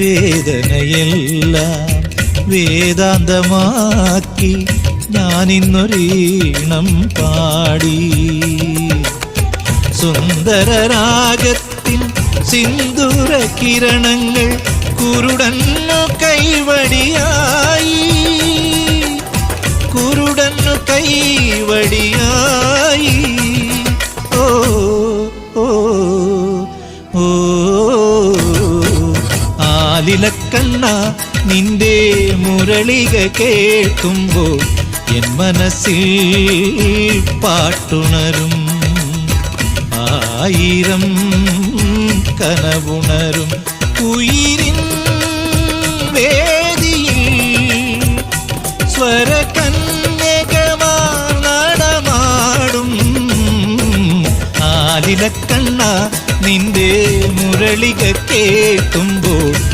വേദനയെല്ലാം. വേദാന്തമാക്കി ഞാനിന്നൊരീണം പാടി. സുന്ദരരാഗത്തിൻ സിന്ദൂര കിരണങ്ങൾ കുരുടന്നു കൈവടിയായി. കുരുടന്നു കൈവടിയായി ആലിലക്കണ്ണ നിന്റെ മുരളിക കേൾക്കുമ്പോൾ എൻ മനസ്സിൽ പാട്ടുണരും. ആയിരം കനവുണരും. ഉയിരിൻ വേദിയിൽ സ്വരകന്യകമാർ നടമാടും. ആലിലക്കണ്ണ നിന്റെ മുരളിക കേൾക്കുമ്പോൾ